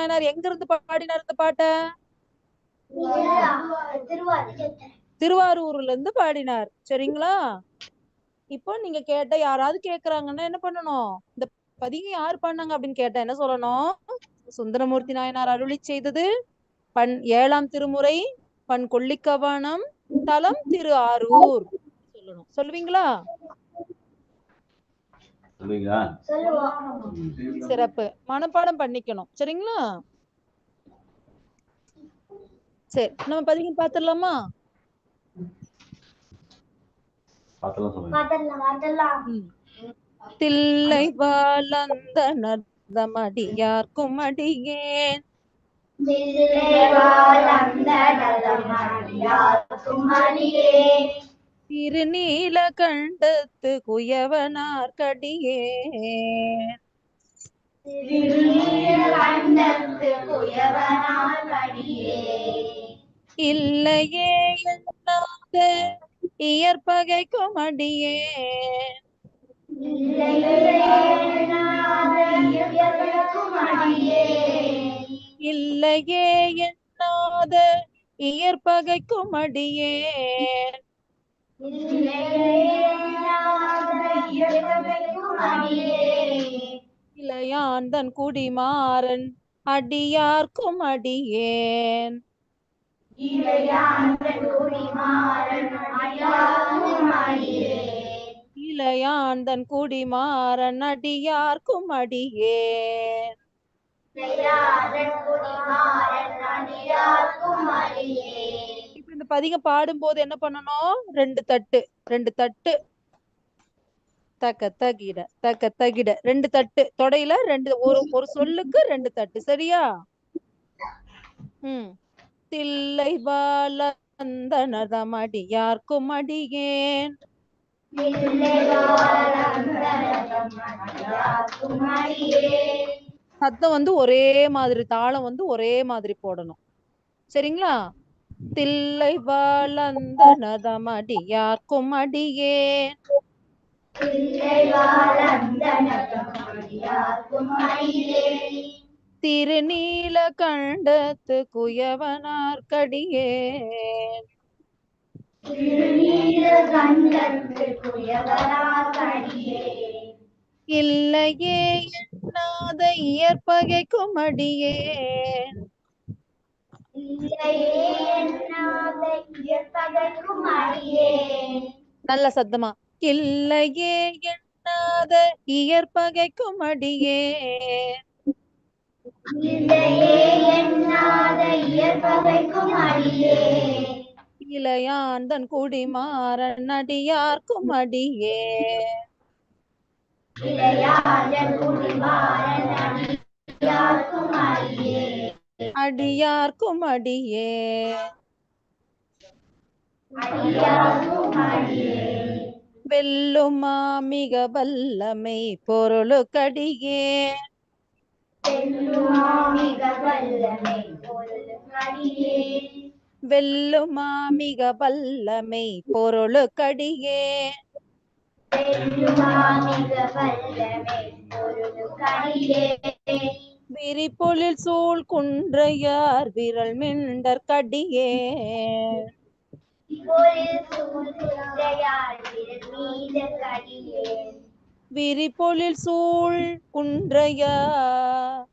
நாயனார் எங்க இருந்து பாடினார் இந்த பாட்ட? திருவாரூர்ல இருந்து பாடினார். சரிங்களா? இப்போ நீங்க கேட்ட யாராவது கேக்குறாங்கன்னா என்ன பண்ணணும்? இந்த பதிகம் யார் பண்ணாங்க அப்படின்னு கேட்டா என்ன சொல்லணும்? சுந்தரமூர்த்தி நாயனார் அருளி செய்தது பண் ஏழாம் திருமுறை பண் கொல்லிக்கவானம் தலம் திரு ஆரூர். சொல்லணும். சொல்லுவீங்களா? சொல்லுவீங்களா? சிறப்பு. மனப்பாடம் பண்ணிக்கணும். சரிங்களா? சரி. நம்ம பதிகம் பாத்துடலாமா. தில்லை வளர்ந்த நர்தமடியார்க்கும் அடியேன். திருநீல கண்டத்து குயவனார் கடியேன் இல்லையே எண்ணாத இயற்பகைக்கும் அடியேன் இல்லையே எண்ணாத இயற்பகைக்கும் அடியேன். இளையாந்தன் குடிமாறன் அடியார்க்கும் அடியேன். இளையாந்தன் குடிமாறன் அடியார்க்கும் அடியேன். இப்ப இந்த பதிகம் பாடும்போது என்ன பண்ணணும்? ரெண்டு தட்டு ரெண்டு தட்டு. தக்க தகிட தக்க தகிட. ரெண்டு தட்டு. தொடையில ரெண்டு ஒரு ஒரு சொல்லுக்கு ரெண்டு தட்டு. சரியா? ம். தில்லை பால அந்தனதமடி யார்க்கும் அடியேன். சத்தம் வந்து ஒரே மாதிரி தாளம் வந்து ஒரே மாதிரி போடணும். சரிங்களா? தில்லை வளர்ந்தனதமடி யார்க்கும் அடியேன். திருநீல கண்டத்து குயவனார்க்கடியே இல்லையே எண்ணாத இயற்பகைக்கும் அடியேன். நல்ல சத்தமா. இல்லையே எண்ணாத இயற்பகைக்கும் அடியேன் இளையாந்தன் குடிமாறன் அடியார்க்கும் அடியேன் அடியார்க்கும் அடியேன் வெல்லுமா மிக வல்லமை பொருளுக்கடியே. வெல்லுமா மிக வல்லமை பொருளுக்கடியேன் விரிபொழில் சூழ் குன்றையார் விரல் மிண்டர் கடியேன் விரிபொழில் சூழ் குன்றையார்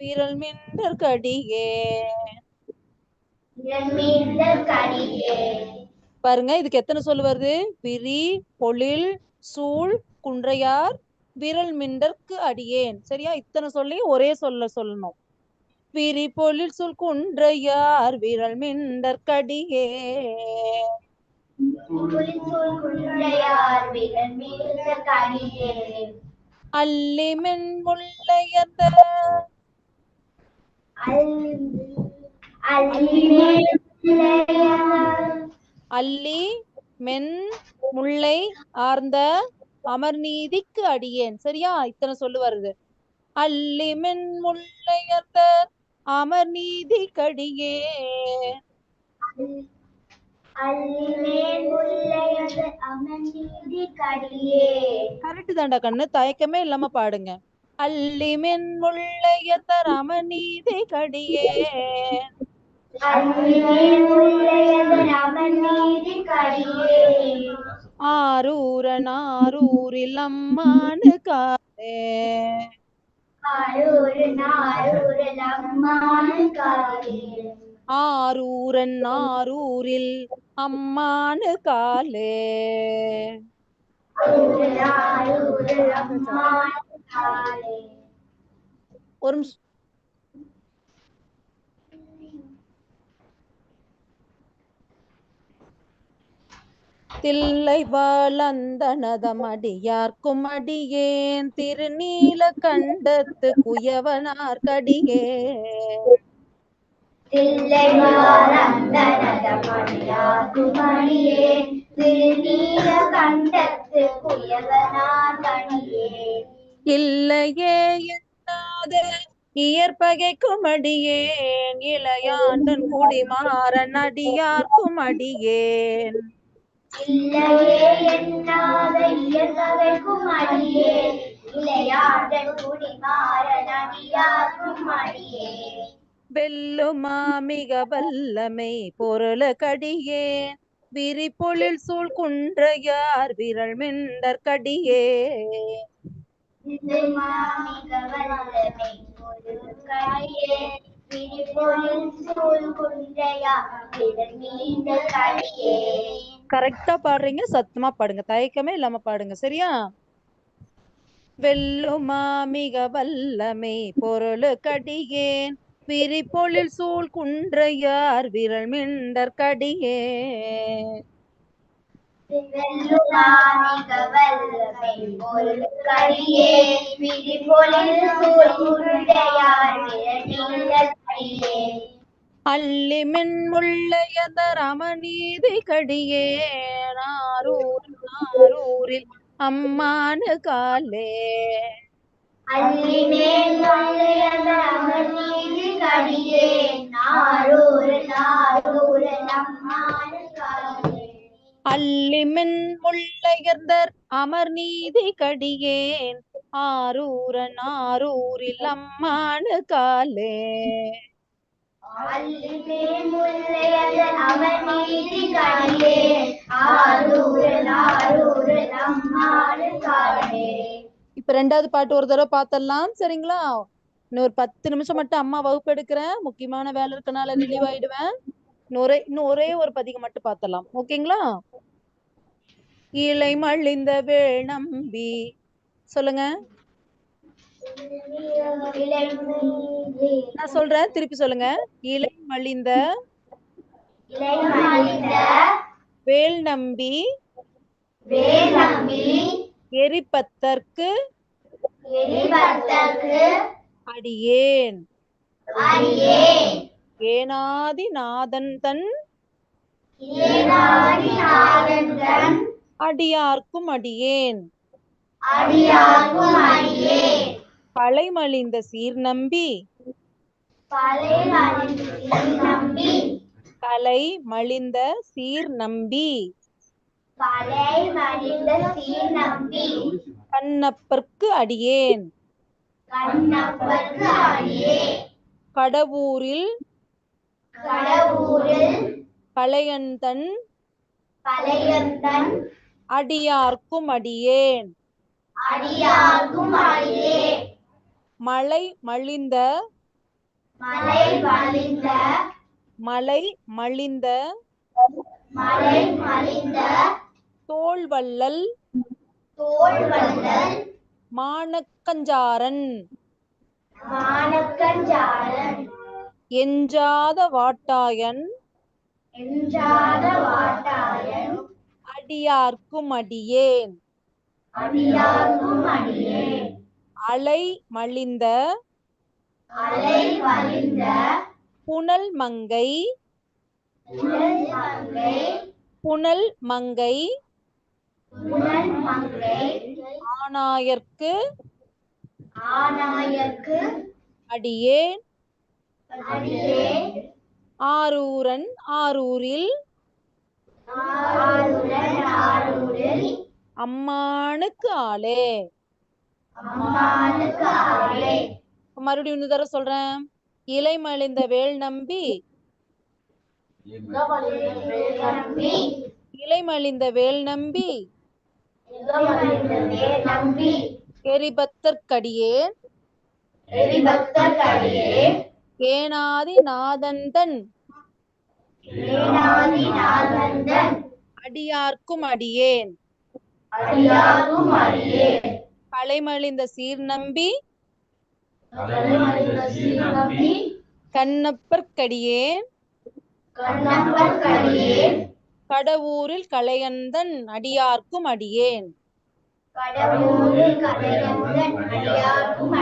விரல் மிண்டர் கடியேன் பாருங்க இதுக்கு எத்தனை சொல் வருது? விரி பொழில் சூழ் குன்றையார் விரல் மிண்டற்கு அடியேன். சரியா? இத்தனை சொல்லி ஒரே சொல்ல சொல்லணும். விரி பொழில் சொல் குன்றையார் விரல் மிண்டற்கடியே அல்லி மென் அல்லி மென் முல்லை ஆர்ந்த அமர்நீதிக்கு அடியேன். சரியா? இத்தனை சொல்லு வருது. அல்லி மென் முல்லையந்த அமர்நீதி கடியே கரெக்ட் தாண்டா கண்ணு. தயக்கமே இல்லாம பாடுங்க. அல்லிமென் முள்ளையத்த ரமநீதி கடியே அல்லிமேல் முல்லையது அமர்நீதி கடியே ஆரூரில் அம்மானு காலே. ஆரூர் நாரூர் அம்மான் காலே. ஒரு தில்லை வளந்தனதம் அடியார்க்கும் அடியேன். திருநீல கண்டத்து குயவனார் கடியே. தில்லை மணியே திருநீல கண்டத்து குயவனார் இல்லையே என்னாத இயற்பகைக்கும் அடியேன். இளையாண்டன் குடிமாறன் அடியார்க்கும் அடியேன். இல்லையே எண்ணாத இயற்கைக்கும் அடியே இளையாடன் குடிமாறன் அடியார்க்கும் அடியே வெல்லுமா மிக வல்லமை பொருள கடியேன் விரிபொழில் சூழ் குன்றையார் விரல் மிண்டர் கடியே. மாமிக வல்லமை ஒரு கரெக்டா பாடுறீங்க சத்தமா பாடுங்க தயக்கமே இல்லாம பாடுங்க சரியா? வெல்லுமா மிக வல்லமை பொருளு கடியேன் விரிபொழில் சூழ் குன்றையார் விரல் மிண்டர் கடியே வெல்லுமாமிக வல்லமை ஒரு கடியே விழிப்பொழில் சூழ் கடியே நாரூர் நாரூரில் அம்மானு காலே. அல்லிமேல் மல்லையத கடியே நாரூர் நாரூர் அம்மானு அள்ளிமின் முள்ளையர்தர் அமர்நீதி கடியேன். ஆரூரன் ஆரூரில் அம்மானு காலே. இப்ப ரெண்டாவது பாட்டு ஒரு தடவை பார்த்தரலாம் சரிங்களா? இன்னும் ஒரு பத்து நிமிஷம் மட்டும் அம்மா வகுப்பு எடுக்கிறேன். முக்கியமான வேலை இருக்கனால ரிலீவ் ஆயிடுவேன் இன்னும் ஒரே இன்னும் ஒரே ஒரு பதிகம் மட்டும் பார்த்தரலாம் ஓகேங்களா? இலை மழிந்த வேள் நம்பி சொல்லுங்க. நான் சொல்றேன் திருப்பி சொல்லுங்க. இலை மழிந்த வேல் நம்பி எரிப்பத்தற்கு எரிபத்தற்கு அடியேன். ஏனாதி நாதன் தன் ஏனாதி அடியார்க்கும் அடியேன். களைமலிந்த சீர் நம்பி. கலை மலிந்த சீர் நம்பி. கண்ணப்பர்க்கு அடியேன். கடவூரில். கடவுரில். கலையந்தன் பழையந்தன். அடியார்க்கும் அடியேன். மலை மலிந்த மலை மலிந்த மலை மலிந்த தோள்வள்ளல் தோல் வந்தல் மானக்கஞ்சாரன். மானக்கஞ்சாரன். எஞ்சாத வாட்டாயன். என்றாத வாட்டாயன். அடியார்க்கும் அடியேன் அடியார்க்கும் அலை மலிந்த அலை வலிந்த புனல் மங்கை உடல் மங்கை புனல் மங்கை ஆனாயர்க்கு ஆனாயர்க்கு அடியேன். அடியே ஆரூரன் ஆரூரில் அம்மானுக்கு ஆளே. மறுபடியும் இன்னொரு தடவை சொல்றேன். இலை மலிந்த வேல் நம்பி. இலை மலிந்த வேல் நம்பி. நாதந்தன் ஏனாதி நாதந்தன் அடியார்க்கும் அடியேன். கலைமலிந்த சீர் நம்பி. கண்ணப்பர்க்கடியேன் கடவுரில் கலையந்தன் அடியார்க்கும் அடியேன். கடவுளில் கலையந்தன் அடியாகும்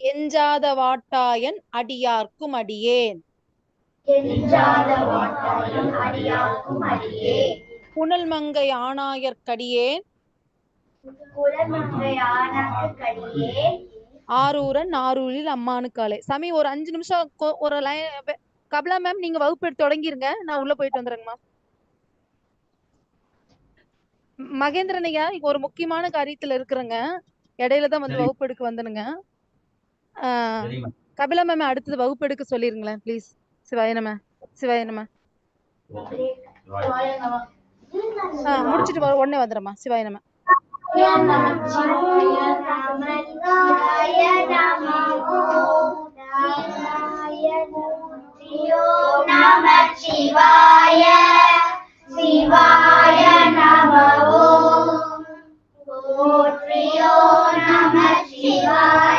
எஞ்சாத வாட்டாயன் அடியார்க்கும் அடியேன். புனல் மங்கை ஆணாயர்க்கடியேன் ஆரூரன் ஆரூரில் அம்மானுக்காலே சாமி ஒரு அஞ்சு நிமிஷம் ஒரு லைன் கபிலா மேம் நீங்க வகுப்பு தொடங்கிருங்க. நான் உள்ள போயிட்டு வந்துடுறேங்க மேம். மகேந்திரன் ஐயா ஒரு முக்கியமான காரியத்துல இருக்கிறேங்க. இடையில தான் வந்து வகுப்பெடுக்க வந்தனுங்க. கபிலா மேம் அடுத்தது வகுப்பெடுக்க சொல்லிருங்களேன் ப்ளீஸ் சிவாய நம சிவாய நம. முடிச்சிட்டு உடனே வந்துடுமா சிவாய நம. நம. சிவாய சிவாய நமோ ஓ நம சிவாய